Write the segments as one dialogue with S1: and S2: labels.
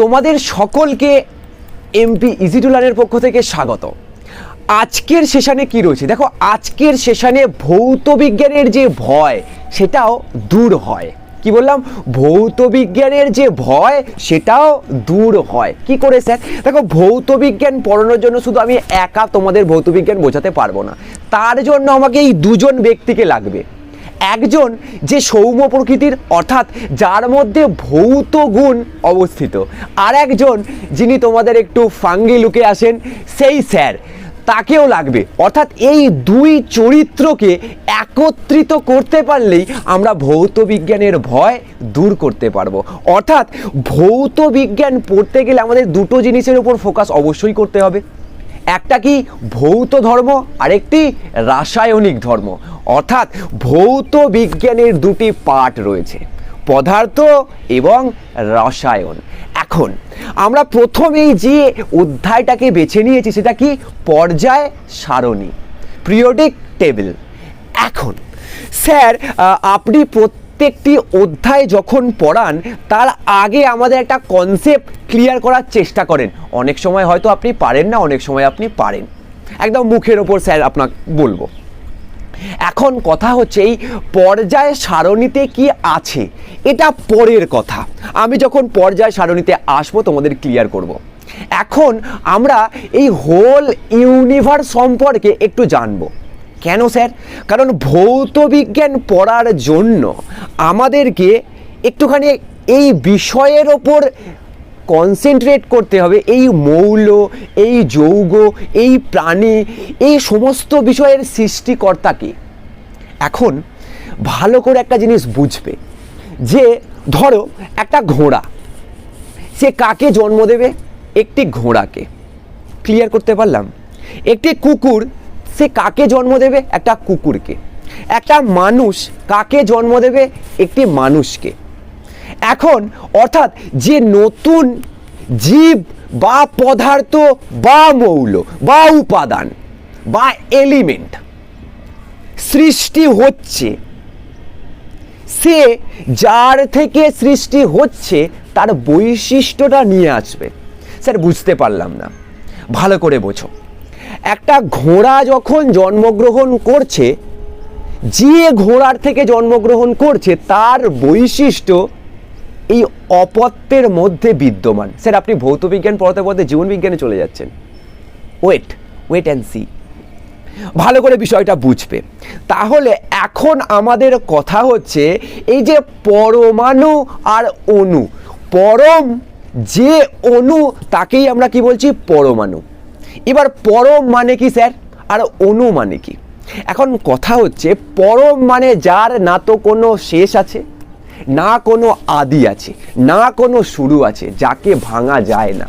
S1: তোমাদের সকলকে MP easy to লার্নের পক্ষ থেকে স্বাগত। আজকের সেশানে কি রয়েছে? দেখো, আজকের সেশানে ভৌত বিজ্ঞানের যে ভয়, সেটাও দূর হয়। কি বললাম? ভৌত বিজ্ঞানের যে ভয়, সেটাও দূর হয়। কি করে, স্যার? দেখো, ভৌত বিজ্ঞান পড়ানোর জন্য শুধু আমি একা তোমাদের ভৌত বিজ্ঞান বোঝাতে পারব না। তার জন্য আমাকে এই দুজন ব্যক্তিকে লাগবে। একজন যে সৌম্য প্রকৃতির, অর্থাৎ যার মধ্যে ভৌত গুণ অবস্থিত। আর একজন যিনি তোমাদের একটু ফাঙ্গি লুকে আসেন, সেই স্যার। তাকেও লাগবে। অর্থাৎ এই দুই চরিত্রকে একত্রিত করতে পারলেই আমরা ভৌত বিজ্ঞানের ভয় দূর করতে পারব। অর্থাৎ ভৌত বিজ্ঞান পড়তে গেলে আমাদের দুটো জিনিসের উপর ফোকাস অবশ্যই করতে হবে। একটা কি ভৌত ধর্ম, আরেকটি রাসায়নিক ধর্ম। অর্থাৎ ভৌত বিজ্ঞানের দুটি পার্ট রয়েছে, পদার্থ এবং রসায়ন। এখন আমরা প্রথমেই যে অধ্যায়টাকে বেছে নিয়েছি সেটা কি? পর্যায় সারণী, পিরিয়ডিক টেবিল। এখন, স্যার আপনি আপনি প্রত্যেকটি অধ্যায় যখন পড়ান, তার আগে আমাদের একটা কনসেপ্ট ক্লিয়ার করার চেষ্টা করেন। অনেক সময় হয়তো আপনি পারেন না, অনেক সময় আপনি পারেন। একদম মুখের ওপর স্যার আপনাকে বলব। এখন কথা হচ্ছে, এই পর্যায় সারণীতে কি আছে? এটা পরের কথা। আমি যখন পর্যায় সারণীতে আসব, তোমাদের ক্লিয়ার করব। এখন আমরা এই হোল ইউনিভার্স সম্পর্কে একটু জানব। কেন স্যার? কারণ ভৌত বিজ্ঞান পড়ার জন্য আমাদেরকে একটুখানি এই বিষয়ের ওপর কনসেন্ট্রেট করতে হবে। এই মৌল, এই যৌগ, এই প্রাণী, এই সমস্ত বিষয়ের সৃষ্টিকর্তাকে এখন ভালো করে একটা জিনিস বুঝবে যে, ধরো একটা ঘোড়া, সে কাকে জন্ম দেবে? একটি ঘোড়াকে। ক্লিয়ার করতে পারলাম? একটি কুকুর সে কাকে জন্ম দেবে? একটা কুকুরকে। একটা মানুষ কাকে জন্ম দেবে? একটি মানুষকে। এখন, অর্থাৎ যে নতুন জীব বা পদার্থ বা মৌল বা উপাদান বা এলিমেন্ট সৃষ্টি হচ্ছে, সে যার থেকে সৃষ্টি হচ্ছে, তার বৈশিষ্ট্যটা নিয়ে আসবে। স্যার, বুঝতে পারলাম না। ভালো করে বোঝো। একটা ঘোড়া যখন জন্মগ্রহণ করছে, যে ঘোড়ার থেকে জন্মগ্রহণ করছে, তার বৈশিষ্ট্য এই অপত্যের মধ্যে বিদ্যমান। স্যার, আপনি ভৌত বিজ্ঞান পড়াতে পড়াতে জীবন বিজ্ঞানে চলে যাচ্ছেন। ওয়েট ওয়েট অ্যান্ড সি ভালো করে বিষয়টা বুঝবে। তাহলে এখন আমাদের কথা হচ্ছে, এই যে পরমাণু আর অণু, পরম যে অণু, তাকেই আমরা কি বলছি? পরমাণু। এবার পরম মানে কি, স্যার? আর অনু মানে কি? এখন কথা হচ্ছে, পরম মানে যার না তো কোনো শেষ আছে, না কোনো আদি আছে, না কোনো শুরু আছে, যাকে ভাঙা যায় না।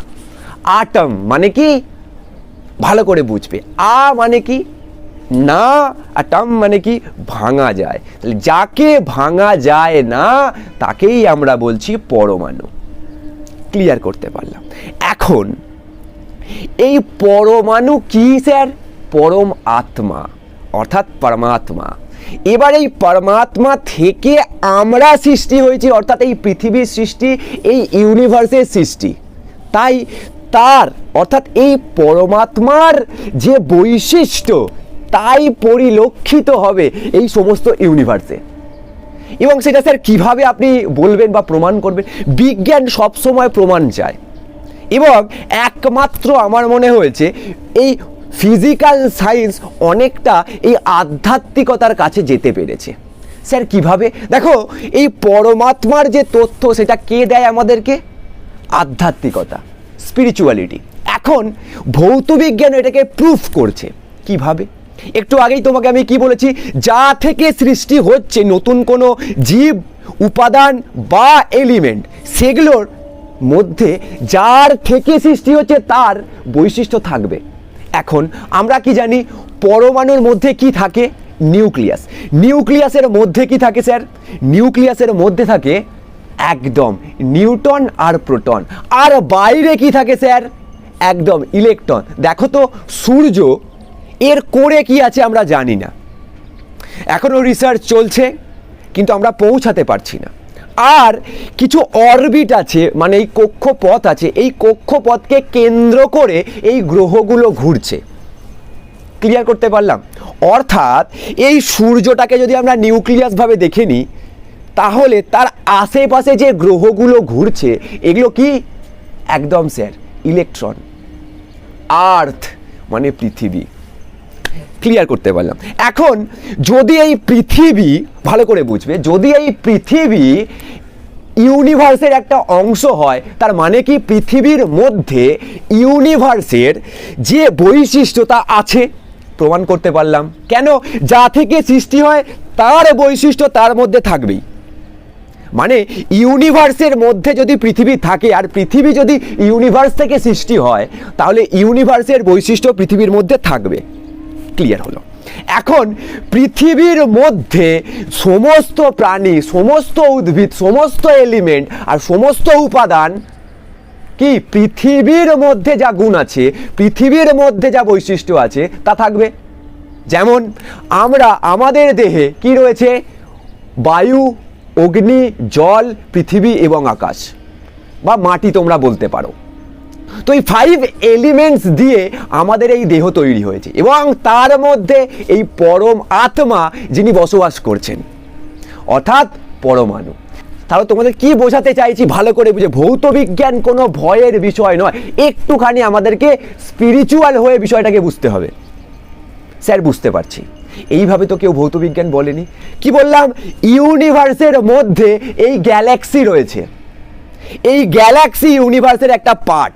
S1: আটম মানে কি? ভালো করে বুঝবে। আ মানে কি? না আটম মানে কি? ভাঙা যায়। তাহলে যাকে ভাঙা যায় না, তাকেই আমরা বলছি পরমাণু। ক্লিয়ার করতে পারলাম। এখন এই পরমাণু কি, স্যার? পরম আত্মা, অর্থাৎ পরমাত্মা। এবার এই পরমাত্মা থেকে আমরা সৃষ্টি হয়েছি, অর্থাৎ এই পৃথিবীর সৃষ্টি, এই ইউনিভার্সের সৃষ্টি। তাই তার, অর্থাৎ এই পরমাত্মার যে বৈশিষ্ট্য, তাই পরিলক্ষিত হবে এই সমস্ত ইউনিভার্সে। এবং সেটা, স্যার, কীভাবে আপনি বলবেন বা প্রমাণ করবেন? বিজ্ঞান সবসময় প্রমাণ চায়। এবং একমাত্র আমার মনে হয়েছে এই ফিজিক্যাল সায়েন্স অনেকটা এই আধ্যাত্মিকতার কাছে যেতে পেরেছে। স্যার, কীভাবে? দেখো, এই পরমাত্মার যে তথ্য, সেটা কে দেয় আমাদেরকে? আধ্যাত্মিকতা স্পিরিচুয়ালিটি এখন ভৌত বিজ্ঞান এটাকে প্রুফ করছে। কীভাবে? একটু আগেই তোমাকে আমি কি বলেছি? যা থেকে সৃষ্টি হচ্ছে নতুন কোনো জীব, উপাদান বা এলিমেন্ট সেগুলোর মধ্যে যার থেকে সৃষ্টি হচ্ছে তার বৈশিষ্ট্য থাকবে। এখন আমরা কি জানি পরমাণুর মধ্যে কি থাকে? নিউক্লিয়াস। নিউক্লিয়াসের মধ্যে কি থাকে, স্যার? নিউক্লিয়াসের মধ্যে থাকে একদম নিউটন আর প্রোটন। আর বাইরে কি থাকে, স্যার? একদম ইলেকট্রন। দেখো তো, সূর্য এর কোরে কি আছে আমরা জানি না। এখনও রিসার্চ চলছে, কিন্তু আমরা পৌঁছাতে পারছি না। আর কিছু অরবিট আছে মানে এই কক্ষপথ আছে, এই কক্ষপথকে কেন্দ্র করে এই গ্রহগুলো ঘুরছে। ক্লিয়ার করতে পারলাম? অর্থাৎ এই সূর্যটাকে যদি আমরা নিউক্লিয়াসভাবে দেখে নিই, তাহলে তার আশেপাশে যে গ্রহগুলো ঘুরছে, এগুলো কি? একদম স্যার ইলেকট্রন আর্থ মানে পৃথিবী। ক্লিয়ার করতে পারলাম। এখন যদি এই পৃথিবী, ভালো করে বুঝবে, যদি এই পৃথিবী ইউনিভার্সের একটা অংশ হয়, তার মানে কি পৃথিবীর মধ্যে ইউনিভার্সের যে বৈশিষ্ট্যতা আছে, প্রমাণ করতে পারলাম। কেন? যা থেকে সৃষ্টি হয়, তার বৈশিষ্ট্য তার মধ্যে থাকবেই। মানে ইউনিভার্সের মধ্যে যদি পৃথিবী থাকে, আর পৃথিবী যদি ইউনিভার্স থেকে সৃষ্টি হয়, তাহলে ইউনিভার্সের বৈশিষ্ট্য পৃথিবীর মধ্যে থাকবে। ক্লিয়ার হলো। এখন পৃথিবীর মধ্যে সমস্ত প্রাণী, সমস্ত উদ্ভিদ, সমস্ত এলিমেন্ট আর সমস্ত উপাদান কি? পৃথিবীর মধ্যে যা গুণ আছে, পৃথিবীর মধ্যে যা বৈশিষ্ট্য আছে, তা থাকবে। যেমন আমরা, আমাদের দেহে কি রয়েছে? বায়ু, অগ্নি, জল, পৃথিবী এবং আকাশ বা মাটি তোমরা বলতে পারো। তো এই ফাইভ এলিমেন্টস দিয়ে আমাদের এই দেহ তৈরি হয়েছে এবং তার মধ্যে এই পরম আত্মা যিনি বসবাস করছেন, অর্থাৎ পরমাণু। তাহলে তোমাদের কি বোঝাতে চাইছি ভালো করে বুঝে, ভৌত বিজ্ঞান কোনো ভয়ের বিষয় নয়, একটুখানি আমাদেরকে স্পিরিচুয়াল হয়ে বিষয়টাকে বুঝতে হবে। স্যার, বুঝতে পারছি। এইভাবে তো কেউ ভৌত বিজ্ঞান বলেনি। কি বললাম? ইউনিভার্সের মধ্যে এই গ্যালাক্সি রয়েছে। এই গ্যালাক্সি ইউনিভার্সের একটা পার্ট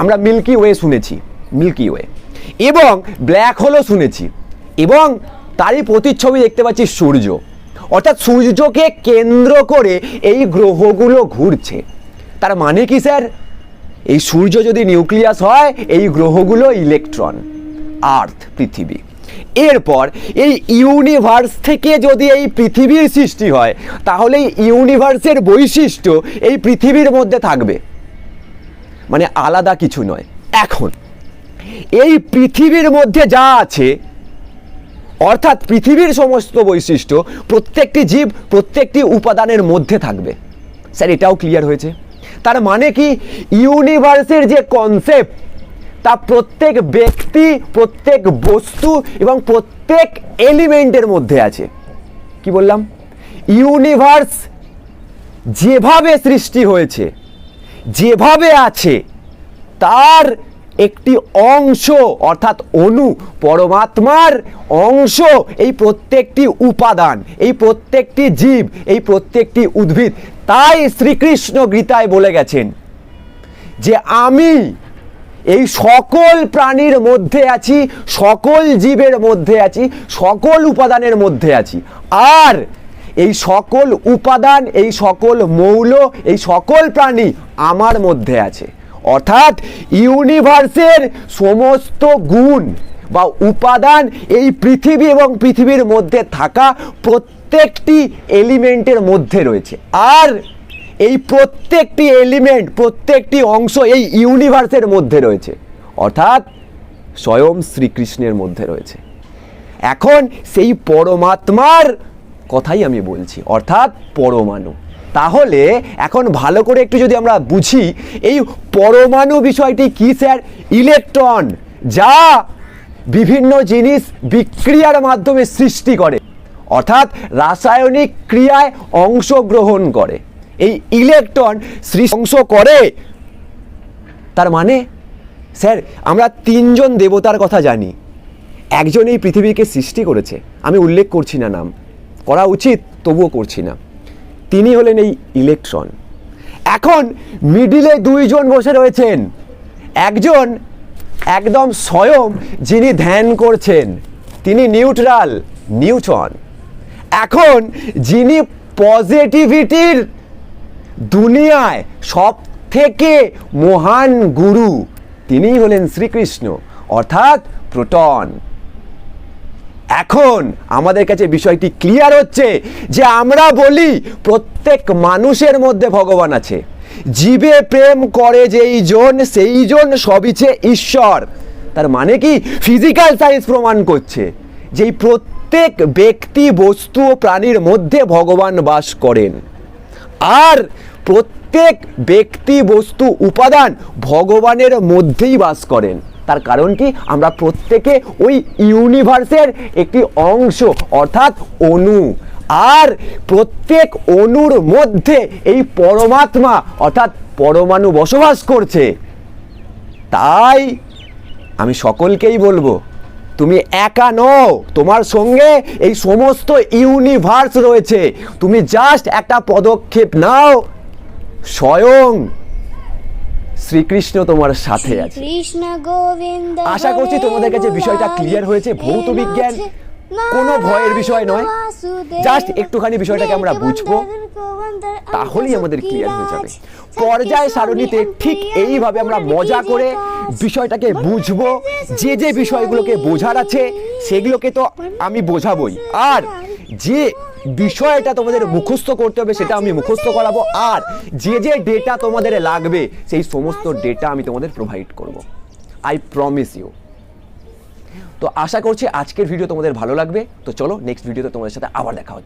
S1: আমরা মিল্কি ওয়ে শুনেছি মিল্কি ওয়ে এবং ব্ল্যাক হোলও শুনেছি, এবং তারই প্রতিচ্ছবি দেখতে পাচ্ছি সূর্য। অর্থাৎ সূর্যকে কেন্দ্র করে এই গ্রহগুলো ঘুরছে। তার মানে কি, স্যার? এই সূর্য যদি নিউক্লিয়াস হয়, এই গ্রহগুলো ইলেকট্রন, আর্থ, পৃথিবী। এরপর এই ইউনিভার্স থেকে যদি এই পৃথিবীর সৃষ্টি হয়, তাহলে ইউনিভার্সের বৈশিষ্ট্য এই পৃথিবীর মধ্যে থাকবে। মানে আলাদা কিছু নয়, এখন। এই পৃথিবীর মধ্যে যা আছে, অর্থাৎ পৃথিবীর সমস্ত বৈশিষ্ট্য, প্রত্যেকটি জীব প্রত্যেকটি উপাদানের মধ্যে থাকবে। স্যার, এটাও ক্লিয়ার হয়েছে। তার মানে কি? ইউনিভার্সের যে কনসেপ্ট তা প্রত্যেক ব্যক্তি, প্রত্যেক বস্তু এবং প্রত্যেক এলিমেন্টের মধ্যে আছে। কি বললাম? ইউনিভার্স যেভাবে সৃষ্টি হয়েছে যেভাবে আছে, তার একটি অংশ, অর্থাৎ অনু পরমাত্মার অংশ, এই প্রত্যেকটি উপাদান, এই প্রত্যেকটি জীব, এই প্রত্যেকটি উদ্ভিদ, তাই শ্রীকৃষ্ণ গীতায় বলে গেছেন যে আমি এই সকল প্রাণীর মধ্যে আছি, সকল জীবের মধ্যে আছি, সকল উপাদানের মধ্যে আছি। আর এই সকল উপাদান, এই সকল মৌল, এই সকল প্রাণী আমার মধ্যে আছে। অর্থাৎ ইউনিভার্সের সমস্ত গুণ বা উপাদান এই পৃথিবী এবং পৃথিবীর মধ্যে থাকা প্রত্যেকটি এলিমেন্টের মধ্যে রয়েছে। আর এই প্রত্যেকটি এলিমেন্ট, প্রত্যেকটি অংশ এই ইউনিভার্সের মধ্যে রয়েছে। অর্থাৎ স্বয়ং শ্রীকৃষ্ণের মধ্যে রয়েছে। এখন সেই পরমাত্মার কথাই আমি বলছি, অর্থাৎ পরমাণু। তাহলে এখন ভালো করে একটু যদি আমরা বুঝি, এই পরমাণু বিষয়টি কি স্যার? ইলেকট্রন, যা বিভিন্ন জিনিস বিক্রিয়ার মাধ্যমে সৃষ্টি করে, অর্থাৎ রাসায়নিক ক্রিয়ায় অংশগ্রহণ করে। এই ইলেকট্রন অংশ করে, তার মানে? স্যার, আমরা তিনজন দেবতার কথা জানি। একজন এই পৃথিবীকে সৃষ্টি করেছে, আমি উল্লেখ করছি না নাম। করা উচিত, তবুও করছি না। তিনি হলেন এই ইলেকট্রন এখন মিডিলে দুইজন বসে রয়েছেন। একজন একদম স্বয়ং যিনি ধ্যান করছেন, তিনি নিউট্রাল, নিউট্রন। এখন যিনি পজিটিভিটির দুনিয়ায় সব থেকে মহান গুরু, তিনিই হলেন শ্রীকৃষ্ণ, অর্থাৎ প্রোটন। এখন আমাদের কাছে বিষয়টি ক্লিয়ার হচ্ছে যে আমরা বলি প্রত্যেক মানুষের মধ্যে ভগবান আছে। জীবে প্রেম করে যেই জন, সেই জন সবিছে ঈশ্বর। তার মানে কি? ফিজিক্যাল সায়েন্স প্রমাণ করছে যে এই প্রত্যেক ব্যক্তি, বস্তু ও প্রাণীর মধ্যে ভগবান বাস করেন। আর প্রত্যেক ব্যক্তি, বস্তু, উপাদান ভগবানের মধ্যেই বাস করেন। তার কারণ কি? আমরা প্রত্যেকে ওই ইউনিভার্সের একটি অংশ, অর্থাৎ অণু। আর প্রত্যেক অণুর মধ্যে এই পরমাত্মা, অর্থাৎ পরমাণু বসবাস করছে। তাই আমি সকলকেই বলব, তুমি একা নও, তোমার সঙ্গে এই সমস্ত ইউনিভার্স রয়েছে। তুমি জাস্ট একটা পদক্ষেপ নাও, স্বয়ং শ্রীকৃষ্ণ তোমার সাথে আছে।
S2: কৃষ্ণ গোবিন্দ
S1: আশা করছি তোমাদের কাছে বিষয়টা ক্লিয়ার হয়েছে। ভৌত বিজ্ঞান। কোনো ভয়ের বিষয় নয়। জাস্ট একটুখানি বিষয়টাকে আমরা বুঝব, তাহলেই আমাদের ক্লিয়ার হয়ে যাবে। পর্যায় সারণীতে ঠিক এইভাবে আমরা মজা করে বিষয়টাকে বুঝব। যে যে বিষয়গুলোকে বোঝার আছে সেগুলোকে তো আমি বোঝাবই। আর যে বিষয়টা তোমাদের মুখস্থ করতে হবে, সেটা আমি মুখস্থ করাবো। আর যে যে ডেটা তোমাদের লাগবে, সেই সমস্ত ডেটা আমি তোমাদের প্রোভাইড করব। আই প্রমিস ইউ তো আশা করছি আজকের ভিডিও তোমাদের ভালো লাগবে। তো চলো নেক্সট ভিডিওতে তোমাদের সাথে আবার দেখা হচ্ছে।